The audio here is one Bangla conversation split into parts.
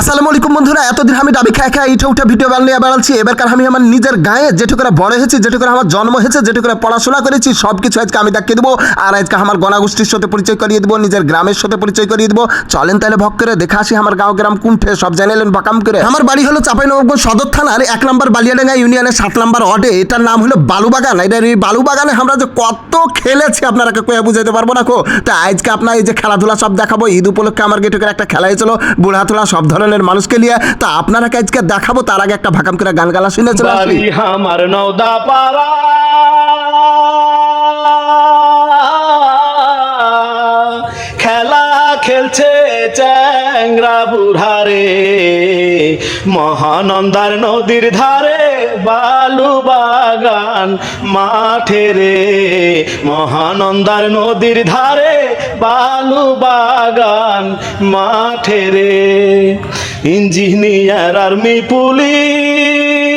আসসালামু আলাইকুম বন্ধুরা, এতদিন আমি ডাবি খায় খায় ইঠে উঠে ভিডিও বানিয়ে বেড়াচ্ছি এবারকার আমি আমার নিজের গায়ে যেটু করে বড় হয়েছি যেটু করে আমার জন্ম হয়েছে যেটু করে পড়াশোনা করেছি সব কিছু আজকে আমি দেখিয়ে দেবো। আর আজকে আমার গণাগোষ্ঠীর সাথে পরিচয় করিয়ে দেবো, নিজের গ্রামের সাথে পরিচয় করিয়ে দেবো। চলেন তাহলে ভক করে দেখা আসি আমার গাঁও গ্রাম কুণ্ঠে সব জানালেন বাকাম করে। আমার বাড়ি হলো চাপাইনবাবগঞ্জ সদর থানার এক নম্বর বালিয়াডাঙ্গা ইউনিয়নের সাত নম্বর ওয়ার্ডে। এটার নাম হলো বালুবাগান। এটার এই বালুবাগানে আমরা যে কত খেলেছি আপনারা কয়ে বুঝাইতে পারব না কো। তা আজকে আপনার এই যে খেলাধুলা সব দেখাবো, ঈদ উপলক্ষে আমার গেটুকের একটা খেলা হয়েছিল বুড়াতোলা সব ধরনের মানুষকে নিয়ে, তা আপনারা আজকে দেখাবো, তার আগে একটা ভাকাম করে গান গালা বাড়ি আমার চ্যাংরা বুড়ারে মহানন্দার নদীর ধারে, বালু বাগান মাঠে রে। মহানন্দার নদীর ধারে, বালু বাগান মাঠে রে। ইঞ্জিনিয়ার আর্মি পুলিশ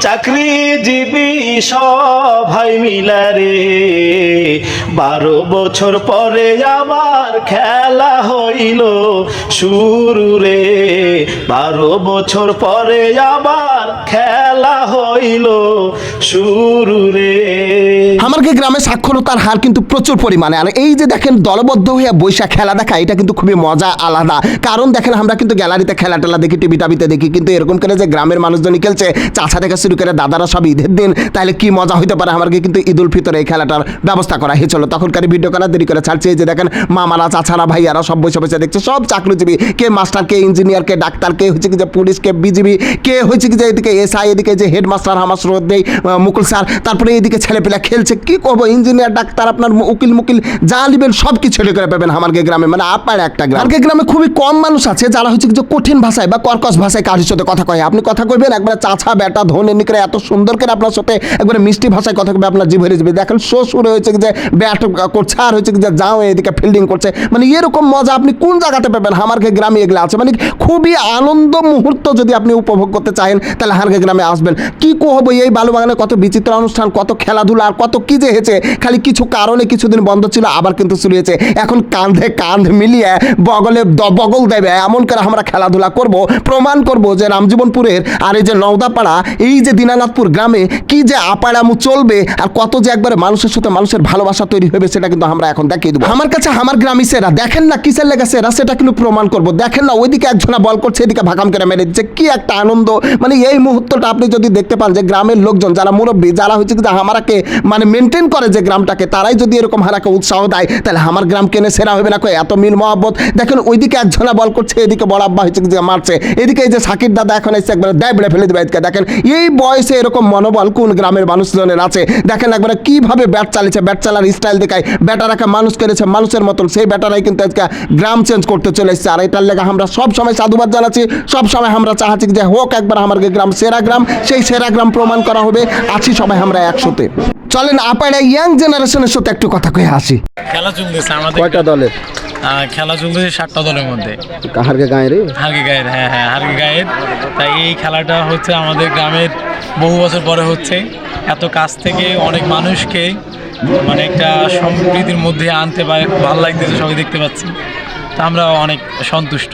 চাকরিজীবী সবাই মিলারে বারো বছর পরে আবার খেলা হইল শুরু রে। বারো বছর পরে আবার খেলা হইল শুরু রে আমার গ্রামে সাক্ষরতার হার কিন্তু প্রচুর পরিমাণে? আর এই যে দেখেন দলবদ্ধ হয়ে বৈশাখ খেলা দেখা, এটা কিন্তু খুবই মজা আলাদা। কারণ দেখেন আমরা কিন্তু গ্যালারিতে খেলা টেলা দেখি, টিভি টাবিতে দেখি, কিন্তু এরকম করে যে গ্রামের মানুষজন খেলছে চাচা থেকে শুরু করে দাদারা সব ঈদের দিন, তাহলে কি মজা হইতে পারে আমাকে কিন্তু ঈদ উল ফিতরে এই খেলাটার ব্যবস্থা করা হয়েছিল। তখনকার ভিডিও করা দেরি করে ছাড়ছে, এই যে দেখেন মামারা, চাচারা, ভাইয়ারা সব বসে বসে দেখছে, সব চাকরিজীবী, কে মাস্টার কে ইঞ্জিনিয়ার কে ডাক্তার, কে হচ্ছে কি যে পুলিশ, কে বিজিবি, কে হচ্ছে কি যে এদিকে এসআই, এদিকে যে হেডমাস্টার আমার স্রোত দেই মুকুল স্যার, তারপরে এদিকে ছেলেপেলা খেলছে, কি করব? ইঞ্জিনিয়ার, ডাক্তার, আপনার উকিল, মুকিল, যা নিবেন সব কিছু করে পাবেন আমার গ্রামে। মানে আপার একটা গ্রাম। আমার গ্রামে খুবই কম মানুষ আছে, যারা হচ্ছে যে কঠিন ভাষায় বা কর্কশ ভাষায় কারোর সাথে কথা কয়। আপনি কথা কইবেন, একবার চাচা, বেটা, ধন এমনি করে এত সুন্দর করে আপনার সাথে একবারে মিষ্টি ভাষায় কথা কবে আপনার জিভ হয়ে যাবে দেখেন, শ্বশুর হয়েছে যে ব্যাট করছে, আর হচ্ছে যে যাও এদিকে ফিল্ডিং করছে। মানে এরকম মজা আপনি কোন জায়গাতে পাবেন? হামারকে গ্রামে এগুলো আছে। মানে খুবই আনন্দ মুহূর্ত যদি আপনি উপভোগ করতে চাহেন তাহলে হারকে গ্রামে আসবেন। কি কহবো এই বালুবাগানে কত বিচিত্র অনুষ্ঠান, কত খেলাধুলা, আর কত কি যে হয়েছে? খালি কিছু কারণে কিছুদিন বন্ধ ছিল, আবার কিন্তু শুরু হয়েছে। এখন কাঁধে কাঁধ মিলিয়ে বগলে বগল দেবে। এমন করে আমরা খেলাধুলা করব, প্রমাণ করব যে রামজীবনপুরের আর এই যে নওদাপাড়া, এই যে দিনানাথপুর গ্রামে কি যে আপাড়ামু চলবে, আর কত যে একবারে মানুষের সাথে মানুষের ভালোবাসা তৈরি হবে, সেটা কিন্তু আমরা এখন দেখিয়ে দেবো। আমার কাছে আমার গ্রামই সেরা, দেখেন না কিসের লেগে সেরা, সেটা কিন্তু প্রমাণ করব। দেখেন না, ওইদিকে একজনা বল করছে, এদিকে ভাকাম করে মেরে দিচ্ছে। কি একটা আনন্দ মানে এই মুহূর্তটা আপনি যদি দেখতে পান যে গ্রামের লোকজন, যারা মুরব্বী, যারা হচ্ছে যে হামারাকে মানে মেনটেন করে যে গ্রামটাকে, তারাই যদি এরকম হারাকে উৎসাহ দেয়, তাহলে আমার গ্রাম কেনে সেরা হবে না কই? এত মিল মহব্বত। দেখেন ওইদিকে একজনা বল করছে, এদিকে বড় আব্বা হচ্ছে যে মারছে। এদিকে এই যে সাকির দাদা এখন এসে একবার দেয়, বেড়ে ফেলে দেবে দেখেন এই বয়সে এরকম মনোবল কোন গ্রামের মানুষজনের আছে? দেখেন একবার কীভাবে ব্যাট চালিয়েছে, ব্যাট চালার স্টাইল দেখায়। ব্যাটারাকে মানুষ করেছে মানুষের মতন। সেই ব্যাটারাই কিন্তু আজকে গ্রাম চেঞ্জ করতে চলে এসেছে আর এটার লেগে আমরা সব সময় সাধুবাদ জানাচ্ছি, সব সময় আমরা চাহাচ্ছি যে হোক একবার আমার গ্রাম সেরা গ্রাম সেই সেরা গ্রাম প্রমাণ করা হবে। আছি সবাই আমরা একসাথে। চলেন আপাড়া ইয়াং জেনারেশনের সাথে একটু কথা কয়ে আসি। খেলা চলতেছে আমাদের। কয়টা দলের আহ, খেলা চলতেছে সাতটা দলের মধ্যে। কাহারকে গায়ে রে হারকি গায়ের হ্যাঁ হ্যাঁ হারকে গায়ের। তাই এই খেলাটা হচ্ছে আমাদের গ্রামের বহু বছর পরে হচ্ছে। এত কাছ থেকে অনেক মানুষকে মানে একটা সম্প্রীতির মধ্যে আনতে পারে ভালো লাগতেছে সবাই দেখতে পাচ্ছি। আমরা অনেক সন্তুষ্ট।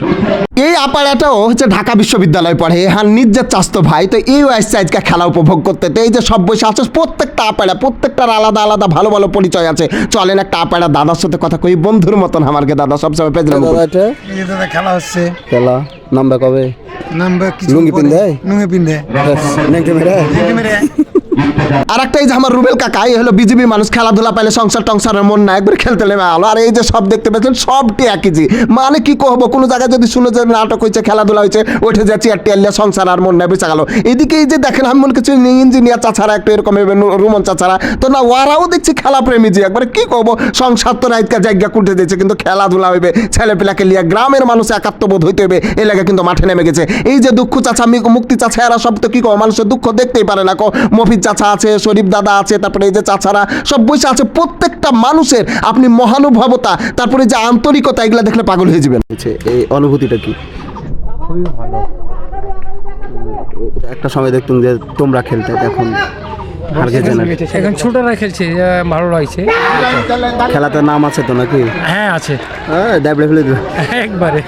এই আপাড়াটাও হচ্ছে ঢাকা বিশ্ববিদ্যালয় পড়ে হ্যাঁ নিজের চাস্তো ভাই। তো এই আসছে আজকে খেলা উপভোগ করতে তো এই যে সব বসে আছে প্রত্যেকটা আপাড়া প্রত্যেকটার আলাদা আলাদা ভালো ভালো পরিচয় আছে। চলেন একটা আপাড়া দাদার সাথে কথা কই বন্ধুর মতন আমাকে দাদা সবসময় পেজলাম দাদা এটা? এই দাদা খেলা হচ্ছে। খেলা? নামবে কবে? নাম্বার কিছু লুঙ্গি পিন্ধে? লুঙ্গি পিন্ধে নেংটে মেরে? মেরে। আর একটা এই যে আমার রুবেল কাকা, এই হলো বিজেপি মানুষ, খেলাধুলা পাইলে সংসার টংসারের মন না একবার খেলতে নেমে আলো। আর এই যে সব দেখতে পেয়েছেন, সবটি একই জি মানে কি কহবো, কোনো জায়গায় যদি শুনে যে নাটক হয়েছে, খেলাধুলা হয়েছে উঠে যাচ্ছি আর টেলিয়া সংসার আর মন না বেঁচে গেল। এদিকে এই যে দেখেন, আমি মনে করছি ইঞ্জিনিয়ার চাচারা, একটু এরকম রুমন চাচারা। তো না, ওরাও দেখছি খেলা প্রেমী জি একবার কি কহবো, সংসার তো রাইতকা জায়গা কুটে দিয়েছে, কিন্তু খেলাধুলা হইবে ছেলে পেলাকে লিয়া গ্রামের মানুষ একাত্মবোধ হইতে হবে এ লাগে কিন্তু মাঠে নেমে গেছে। এই যে দুঃখ চাচা মুক্তি চাচা, এরা সব তো কি কো মানুষের দুঃখ দেখতেই পারে না কো। মফিজ চাচা আছে শরীফ দাদা আছে তারপরে এই যে চাচারা সব বসে আছে। প্রত্যেকটা মানুষের আপনি মহানুভবতা তারপরে যে আন্তরিকতা এগুলা দেখলে পাগল হয়ে যাবেন। এই অনুভূতিটা কি? খুবই ভালো। একটা সময় দেখতাম যে তোমরা খেলতে এখন এখন ছোটরা খেলছে ভালো লাগছে। খেলাতে নাম আছে তো নাকি? হ্যাঁ আছে। হ্যাঁ দাবলে ফেলে দিবে। একবারে।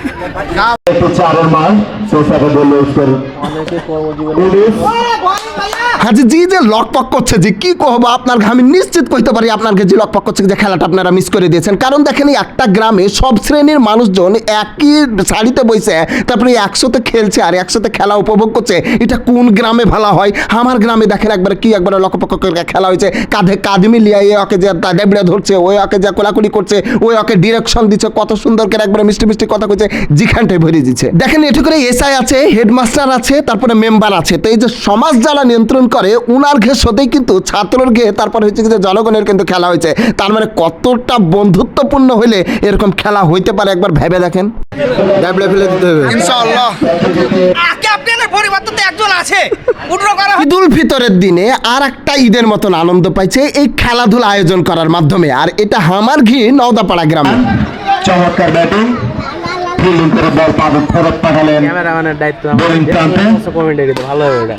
হাজি জি যে লকপক করছে যে কি কহবো আপনার আমি নিশ্চিত কইতে পারি আপনার যে লকপক করছে যে খেলাটা আপনারা মিস করে দিয়েছেন। কারণ দেখেন এই একটা গ্রামে সব শ্রেণির মানুষজন একই শাড়িতে বইছে তারপরে একসাথে খেলছে আর একসাথে খেলা উপভোগ করছে। এটা কোন গ্রামে ভালো হয়? আমার গ্রামে দেখেন একবার কি একবার লকপক করে খেলা হয়েছে। কাঁধে কাঁধ মিলিয়ে এ ওকে যে ডেবড়ে ধরছে ওই ওকে যে কোলাকুলি করছে ওই ওকে ডিরেকশন দিচ্ছে কত সুন্দর করে একবার মিষ্টি মিষ্টি কথা কইছে জিখানটাই ভরে দিচ্ছে। দেখেন এটু করে এসআই আছে হেডমাস্টার আছে তারপরে মেম্বার আছে। তো এই যে সমাজ যারা নিয়ন্ত্রণ করে উনার ঘেস হতেই কিন্তু ছাত্রর ঘে তারপর হচ্ছে যে জনগণের কিন্তু খেলা হয়েছে। তার মানে কতটা বন্ধুত্বপূর্ণ হলে এরকম খেলা হইতে পারে একবার ভেবে দেখেন। দাবলে ফেলে দিতে হবে। ক্যাপ্টেনের পরিবর্তে তো একজন আছে। উড্র করা ঈদ উল ফিতরের দিনে আর একটা ঈদের মতন আনন্দ পাইছে এই খেলাধুলা আয়োজন করার মাধ্যমে। আর এটা হামার ঘি নওদাপাড়া গ্রামে। চমৎকার ব্যাটিং। ফিল্ডিং করে বল পাবে ফেরত পাঠালেন। ক্যামেরাম্যানের দায়িত্ব বোলিং প্রান্তে কমেন্টে কিন্তু ভালো হবে ওটা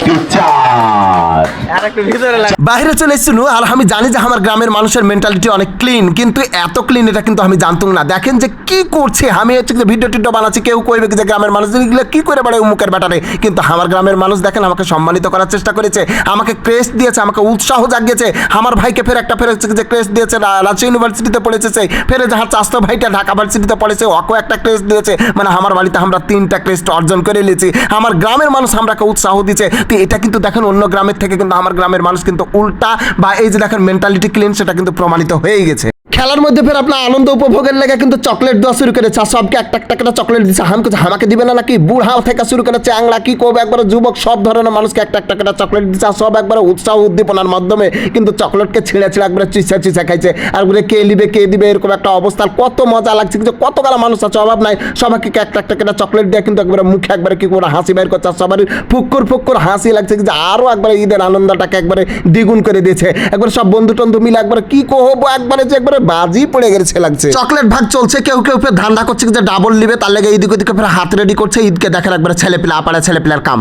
বাইরে চলে এসেছিল আর আমি জানি যে আমার গ্রামের মানুষের মেন্টালিটি অনেক ক্লিন কিন্তু এত ক্লিন এটা কিন্তু আমি জানতাম না। দেখেন যে কি করছে। আমি হচ্ছে ভিডিও টিডিও বানাচ্ছি কেউ কইবে যে গ্রামের মানুষ এগুলো কি করে বেড়ায় উমুকের ব্যাটারে? কিন্তু আমার গ্রামের মানুষ দেখেন আমাকে সম্মানিত করার চেষ্টা করেছে আমাকে ক্রেস্ট দিয়েছে আমাকে উৎসাহ জাগিয়েছে। আমার ভাইকে ফের একটা ফের হচ্ছে যে ক্রেস্ট দিয়েছে রাজশাহী ইউনিভার্সিটিতে পড়েছে সে। ফের যাহার চাস্ত ভাইটা ঢাকা ভার্সিটিতে পড়েছে ওকে একটা ক্রেস্ট দিয়েছে। মানে আমার বাড়িতে আমরা তিনটা ক্রেস্ট অর্জন করে নিয়েছি। আমার গ্রামের মানুষ আমরাকে উৎসাহ দিচ্ছে তো এটা কিন্তু দেখেন অন্য গ্রামের থেকে কিন্তু আমার গ্রামের মানুষ কিন্তু উল্টা বা এই যে দেখেন মেন্টালিটি ক্লিন সেটা কিন্তু প্রমাণিত হয়ে গেছে। খেলার মধ্যে ফের আপনার আনন্দ উপভোগের লেগে কিন্তু চকলেট দেওয়া শুরু করেছে। আর সবকে একটা একটা করে চকলেট দিচ্ছে হাম কিছু আমাকে দিবে না নাকি? বুড়া থেকে শুরু করে চ্যাংলা কি করবে? একবার যুবক সব ধরনের মানুষকে একটা একটা করে চকলেট দিচ্ছে আর সব একবার উৎসাহ উদ্দীপনার মাধ্যমে কিন্তু চকলেটকে ছিঁড়ে ছিঁড়ে একবার চিসা চিসা খাইছে। আর বলে, কে নিবে, কে দিবে? এরকম একটা অবস্থা। কত মজা লাগছে কিন্তু কত মানুষ আছে, অভাব নাই। সবাইকে একটা একটা করে চকলেট দিয়ে কিন্তু একবার মুখে একবারে কি করে হাসি বের করছে। সবারই ফুক্কুর ফুক্কুর হাসি লাগছে কিন্তু আরও একবার ঈদের আনন্দটাকে একবারে দ্বিগুণ করে দিয়েছে। একবার সব বন্ধু টন্ধু মিলে একবার কি কহবো একবারে যে একবারে বাজি পড়ে গেছে লাগছে। চকলেট ভাগ চলছে কেউ কেউ ফের ধান্দা করছে যে ডাবল নিবে তার লেগে এদিক ওদিকে ফের হাত রেডি করছে ঈদকে দেখার একবার ছেলে পিলা আপাড়া ছেলে পিলার কাম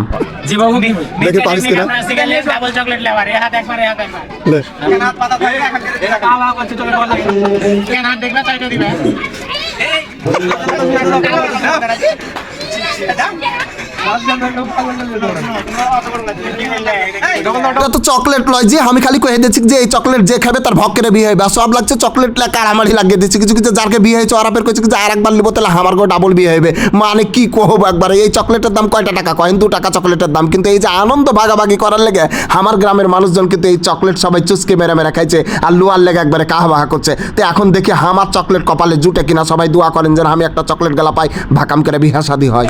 দেখে পারিস কিনা? ডাবল চকলেট লেবার এ হাত একবার এ হাত একবার। লে। হাত দেখবে চাইটা দিবে। এটা তো চকলেট লয় যে আমি খালি কয়ে দিচ্ছি যে এই চকলেট যে খাবে তার ভক্কেরে বিয়ে হইবে আর সব লাগছে চকলেট লা কাড়ামাড়ি লাগিয়ে দিচ্ছি কিছু কিছু যারকে বিয়ে হয়েছে ওরা ফের কইছে যে আর একবার নিবো তাহলে আমার গো ডাবল বিয়ে হইবে মানে কি কহবো একবার এই চকলেটের দাম কয়টা টাকা কয়েন দু টাকা চকলেটের দাম কিন্তু এই যে আনন্দ ভাগাভাগি করার লেগে আমার গ্রামের মানুষজন কিন্তু এই চকলেট সবাই চুসকে মেরে মেরে খাইছে আর লুয়ার লেগে একবারে কাহা বাহা করছে তো এখন দেখি আমার চকলেট কপালে জুটে কিনা সবাই দোয়া করেন যেন আমি একটা চকলেট গেলা পাই ভাকাম করে বিহা শাদি হয়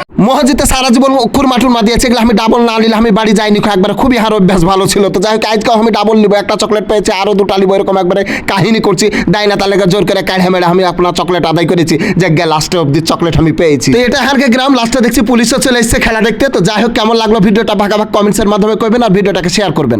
মহাজিতে সারা জীবন অক্ষর মাঠুর মা দিয়েছে আমি ডাবল না নিলে আমি বাড়ি যাইনি। একবার খুবই হার অভ্যাস ভালো ছিল। তো যাই হোক, আজকেও আমি ডাবল নিব, একটা চকলেট পেয়েছি, আরও দুটা নিব, এরকম একবারে কাহিনী করছি। দাই না তাহলে জোর করে কাঢ়ে মেড়ে আমি আপনার চকলেট আদায় করেছি। যে গে লাস্টে অব্দি চকলেট আমি পেয়েছি। তো এটা হারকে গ্রাম লাস্টে দেখছি পুলিশও চলে এসেছে খেলা দেখতে। তো যাই হোক, কেমন লাগল ভিডিওটা ভাগাভাগ কমেন্টসের মাধ্যমে করবেন আর ভিডিওটাকে শেয়ার করবেন।